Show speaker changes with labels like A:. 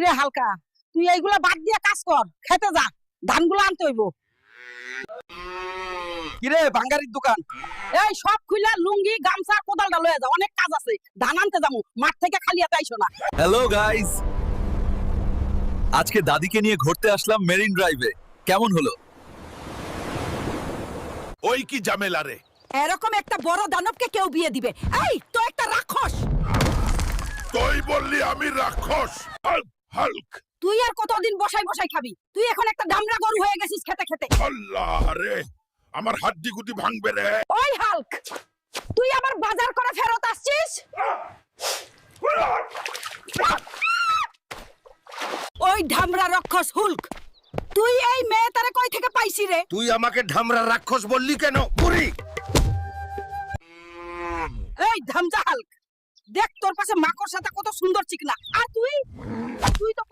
A: কিরে হালকা। তুই এইগুলা বাদ দিয়ে কাজ কর খেতে যা ধানগুলো আনতে হইব।
B: কিরে দোকান?
A: এই সব খুইলা লুঙ্গি গামছা কোদালটা লয়ে যা অনেক কাজ আছে। ধান আনতে যাব মাঠ থেকে খালি হাতে আইসো না।
C: হ্যালো গাইস আজকে দাদিকে নিয়ে ঘুরতে আসলাম মেরিন ড্রাইভে। কেমন হলো?
D: ওই কি ঝামেলা রে?
A: এরকম একটা বড় দানবকে কেউ বিয়ে দিবে। এই তো একটা রাক্ষস!
D: তুই বললি আমি রাক্ষস। হাল্ক।
A: তুই আর কতদিন বসাই বসাই খাবি? তুই এখন একটা ডামরা গরু হয়ে গেছিস খেতে খেতে।
D: আল্লাহ রে আমার হাড্ডি গুটি ভাঙবে রে।
A: ওই হাল্ক তুই আবার বাজার করে ফেরত আসছিস? ওই ঢামরা রাক্ষস হুল্ক তুই এই মেয়ে তারে কই থেকে পাইছি রে?
D: তুই আমাকে ঢামরা রাক্ষস বললি কেন? বুড়ি!
A: এই ধামজা হাল্ক দেখ তোর পাশে মাকড় সাথে কত সুন্দর চিকনা। আর তুই? তুই তো